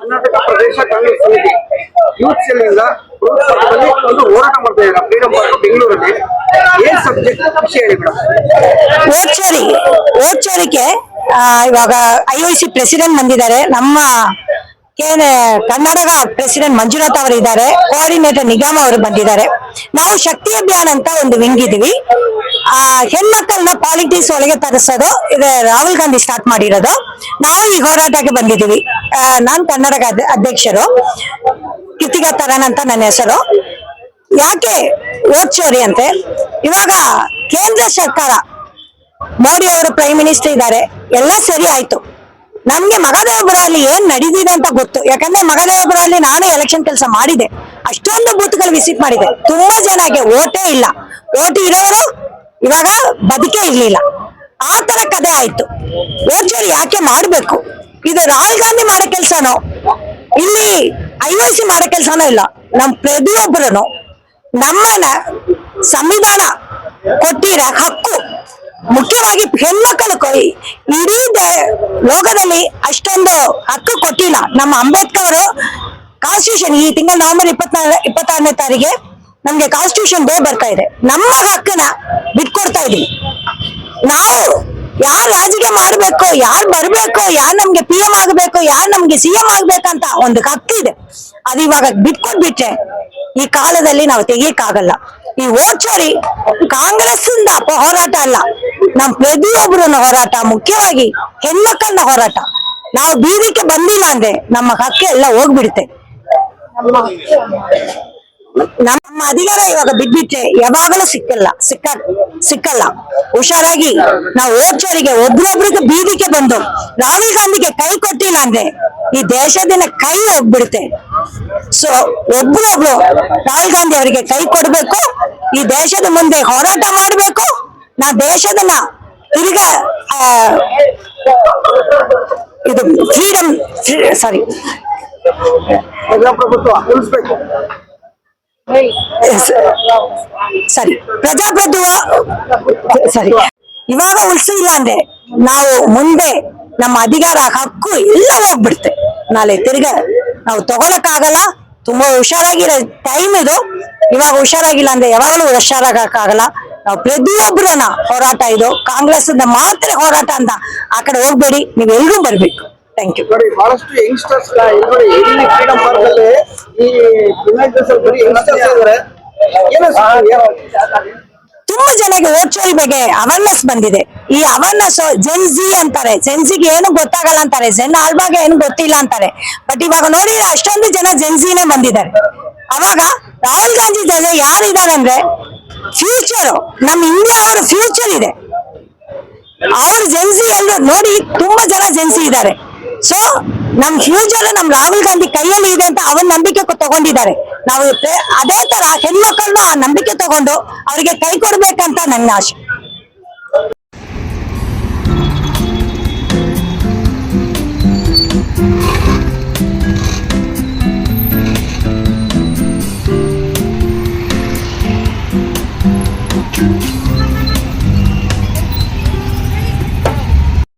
ಕರ್ನಾಟಕ ಪ್ರದೇಶ ಕಾಂಗ್ರೆಸ್ ಸಮಿತಿ. Youth cell ಇಂದ ಒಂದು ಹೋರಾಟ ಮಾಡ್ತಾ ಇದ್ದಾರೆ ಫ್ರೀಡಂ ಪಾರ್ಕ್ ಬೆಂಗಳೂರಲ್ಲಿ ಏನ್ ಸಬ್ಜೆಕ್ಟ್ ವಿಷಯ ಹೇಳಿ ಮೇಡಮ್ ಓಚೋರಿ ಓಚೋರಿಗೆ ಆ, ಇವಾಗ ಐ ಒ ಸಿ ಪ್ರೆಸಿಡೆಂಟ್ ಬಂದಿದ್ದಾರೆ. ನಮ್ಮ ಕೇಂದ್ರ ಕರ್ನಾಟಕ ಪ್ರೆಸಿಡೆಂಟ್ ಮಂಜುನಾಥ್ ಅವರು ಇದ್ದಾರೆ. ಕೋಆರ್ಡಿನೇಟರ್ ನಿಗಮ ಅವರು ಬಂದಿದ್ದಾರೆ. ನಾವು ಶಕ್ತಿ ಅಭಿಯಾನ ಅಂತ ಒಂದು ವಿಂಗ್ ಇದೀವಿ ಹೆಣ್ಮಕ್ಕಳನ್ನ ಪಾಲಿಟಿಕ್ಸ್ ಒಳಗೆ ತರಿಸೋದು, ಇದು ರಾಹುಲ್ ಗಾಂಧಿ ಸ್ಟಾರ್ಟ್ ಮಾಡಿರೋದು. ನಾವು ಈ ಹೋರಾಟಕ್ಕೆ ಬಂದಿದ್ದೀವಿ. ನಾನು ನಾನ್ ಕರ್ನಾಟಕ ಅಧ್ಯಕ್ಷರು. ಕೃತಿಕಾ ತರನ್ ಅಂತ ನನ್ನ ಹೆಸರು. ಯಾಕೆ ಓಟ್ ಚೋರಿ ಅಂತೆ? ಇವಾಗ ಕೇಂದ್ರ ಸರ್ಕಾರ, ಮೋದಿ ಅವರು ಪ್ರೈಮ್ ಮಿನಿಸ್ಟರ್ ಇದ್ದಾರೆ. ಎಲ್ಲ ಸರಿ ಆಯ್ತು. ನಮ್ಗೆ ಮಗದೇವಪುರಲ್ಲಿ ಏನ್ ನಡೀತಿದೆ ಅಂತ ಗೊತ್ತು. ಯಾಕಂದ್ರೆ ಮಗದೇವಪುರಲ್ಲಿ ನಾನು ಎಲೆಕ್ಷನ್ ಕೆಲಸ ಮಾಡಿದೆ ಅಷ್ಟೊಂದು ಬೂತ್ಗಳು ವಿಸಿಟ್ ಮಾಡಿದೆ ತುಂಬಾ ಜನಕ್ಕೆ ಓಟೇ ಇಲ್ಲ. ಓಟ್ ಇರೋರು ಇವಾಗ ಬದುಕೇ ಇರ್ಲಿಲ್ಲ. ಆ ತರ ಕದೆ ಆಯ್ತು. ಓಟ್ ಯಾಕೆ ಮಾಡ್ಬೇಕು? ಇದು ರಾಹುಲ್ ಗಾಂಧಿ ಮಾಡೋ ಕೆಲ್ಸನೋ, ಇಲ್ಲಿ ಐ ಎ ಸಿ ಮಾಡೋ ಕೆಲ್ಸನೋ ಇಲ್ಲ, ನಮ್ ಪ್ರತಿಯೊಬ್ಬರನು ನಮ್ಮನ್ನ ಸಂವಿಧಾನ ಕೊಟ್ಟಿರ ಹಕ್ಕು ಮುಖ್ಯವಾಗಿ ಹೆಣ್ಮಕ್ಕಳು ಕೊ- ಇಡೀ ಲೋಕದಲ್ಲಿ ಅಷ್ಟೊಂದು ಹಕ್ಕು ಕೊಟ್ಟಿಲ್ಲ. ನಮ್ಮ ಅಂಬೇಡ್ಕರ್ ಕಾನ್ಸ್ಟಿಟ್ಯೂಷನ್ ಈ ತಿಂಗಳ ನವೆಂಬರ್ ಇಪ್ಪತ್ನಾಲ್ ಇಪ್ಪತ್ತಾರನೇ ತಾರೀಗೆ ನಮ್ಗೆ ಕಾನ್ಸ್ಟಿಟ್ಯೂಷನ್ ಡೇ ಬರ್ತಾ ಇದೆ. ನಮ್ಮ ಹಕ್ಕನ್ನ ಬಿಟ್ಕೊಡ್ತಾ ಇದೀವಿ. ನಾವು ಯಾರ್ ರಾಜಕೀಯ ಮಾಡ್ಬೇಕು, ಯಾರು ಬರ್ಬೇಕು, ಯಾರು ನಮ್ಗೆ ಪಿ ಎಂ ಆಗ್ಬೇಕು, ಯಾರ್ ನಮ್ಗೆ ಸಿ ಎಂ ಆಗ್ಬೇಕಂತ ಒಂದು ಹಕ್ಕಿದೆ. ಅದು ಇವಾಗ ಬಿಟ್ಕೊಟ್ಬಿಟ್ರೆ ಈ ಕಾಲದಲ್ಲಿ ನಾವು ತೆಗಿಯಕ್ಕಾಗಲ್ಲ. ಈ ಓಚೋರಿ ಕಾಂಗ್ರೆಸ್ ಇಂದ ಹೋರಾಟ ಅಲ್ಲ, ನಮ್ ಪ್ರತಿಯೊಬ್ಬರನ್ನ ಹೋರಾಟ, ಮುಖ್ಯವಾಗಿ ಹೆಣ್ಮಕ್ಕಳನ್ನ ಹೋರಾಟ. ನಾವು ಬೀದಿಗೆ ಬಂದಿಲ್ಲ ಅಂದ್ರೆ ನಮ್ಮ ಹಕ್ಕೆ ಎಲ್ಲ ಹೋಗ್ಬಿಡುತ್ತೆ. ನಮ್ಮ ಅಧಿಕಾರ ಇವಾಗ ಬಿದ್ಬಿಟ್ರೆ ಯಾವಾಗಲೂ ಸಿಕ್ಕಲ್ಲ, ಸಿಕ್ಕ, ಸಿಕ್ಕಲ್ಲ. ಹುಷಾರಾಗಿ ನಾವು ಓಚೋರಿಗೆ ಒಬ್ರೊಬ್ರಿಗೆ ಬೀದಿಗೆ ಬಂದು ರಾಹುಲ್ ಗಾಂಧಿಗೆ ಕೈ ಕೊಟ್ಟಿಲ್ಲ ಅಂದ್ರೆ ಈ ದೇಶದಿಂದ ಕೈ ಹೋಗ್ಬಿಡುತ್ತೆ. ಸೊ ಒಬ್ರೊಬ್ರು ರಾಹುಲ್ ಗಾಂಧಿ ಅವರಿಗೆ ಕೈ ಕೊಡ್ಬೇಕು, ಈ ದೇಶದ ಮುಂದೆ ಹೋರಾಟ ಮಾಡ್ಬೇಕು ನಾ ದೇಶದನ್ನ ತಿರ್ಗ ಇದು ಫ್ರೀಡಮ್ ಸಾರಿ ಪ್ರಜಾಪ್ರಭುತ್ವ ಉಳಿಸ್ಬೇಕು. ಸರಿ. ಪ್ರಜಾಪ್ರಭುತ್ವ. ಸರಿ. ಇವಾಗ ಉಳಿಸಿಲ್ಲ ಅಂದ್ರೆ ನಾವು ಮುಂದೆ ನಮ್ಮ ಅಧಿಕಾರ ಹಕ್ಕು ಎಲ್ಲ ಹೋಗ್ಬಿಡ್ತೆ ನಾಳೆ ತಿರ್ಗ ನಾವು ತಗೊಳಕ್ಕಾಗಲ್ಲ. ತುಂಬಾ ಹುಷಾರಾಗಿರೋ ಟೈಮ್ ಇದು. ಇವಾಗ ಹುಷಾರಾಗಿಲ್ಲ ಅಂದ್ರೆ ಯಾವಾಗಲೂ ಹುಷಾರಾಗಕ್ಕಾಗಲ್ಲ. ನಾವು ಪ್ರತಿಯೊಬ್ಬರನ್ನ ಹೋರಾಟ ಇದು. ಕಾಂಗ್ರೆಸ್ ಮಾತ್ರ ಹೋರಾಟ ಅಂತ ಆ ಕಡೆ ಹೋಗ್ಬೇಡಿ. ನೀವೆಲ್ಲರೂ ಬರ್ಬೇಕು. ಥ್ಯಾಂಕ್ ಯು ನೋಡಿ ಬಹಳಷ್ಟು ಯಂಗ್ಸ್ಟರ್ಸ್ ನೋಡಿ ಇಲ್ಲಿ ಫ್ರೀಡಂ ಪಾರ್ಕ್ ಅಲ್ಲಿ ಈ ಯುನೈಟೆಡ್ ಬರೀ ಯಂಗ್ಸ್ಟರ್ಸ್ ಇದಾರೆ? ತುಂಬಾ ಜನಕ್ಕೆ ವರ್ಚುವಲ್ ಬಗ್ಗೆ ಅವೇರ್ನೆಸ್ ಬಂದಿದೆ. ಈ ಅವೇರ್ನೆಸ್ ಜೆನ್ಜಿ ಅಂತಾರೆ. ಜೆನ್ಸಿಗೆ ಏನು ಗೊತ್ತಾಗಲ್ಲ ಅಂತಾರೆ. ಜೆನ್ ಆಳ್ವಾಗ ಏನು ಗೊತ್ತಿಲ್ಲ ಅಂತಾರೆ. ಬಟ್ ಇವಾಗ ನೋಡಿ ಅಷ್ಟೊಂದು ಜನ ಜೆನ್ಸಿನೇ ಬಂದಿದ್ದಾರೆ. ಅವಾಗ ರಾಹುಲ್ ಗಾಂಧಿ ಜೊತೆ ಯಾರಿದ್ದಾರೆ ಅಂದ್ರೆ ಫ್ಯೂಚರ್ ನಮ್ಮ ಇಂಡಿಯಾ ಅವರ ಫ್ಯೂಚರ್ ಇದೆ. ಅವ್ರ ಜೆನ್ಸಿ ಎಲ್ಲ ನೋಡಿ ತುಂಬಾ ಜನ ಜೆನ್ಸಿ ಇದ್ದಾರೆ. ಸೊ ನಮ್ ಫ್ಯೂಚರ್ ನಮ್ ರಾಹುಲ್ ಗಾಂಧಿ ಕೈಯಲ್ಲಿ ಇದೆ ಅಂತ ಅವನ್ ನಂಬಿಕೆ ತಗೊಂಡಿದ್ದಾರೆ. ನಾವು ಅದೇ ತರ ಹೆಣ್ಮಕ್ಕಳನ್ನ ಆ ನಂಬಿಕೆ ತಗೊಂಡು ಅವರಿಗೆ ಕೈ ಕೊಡ್ಬೇಕಂತ ನನ್ನ ಆಶೆ.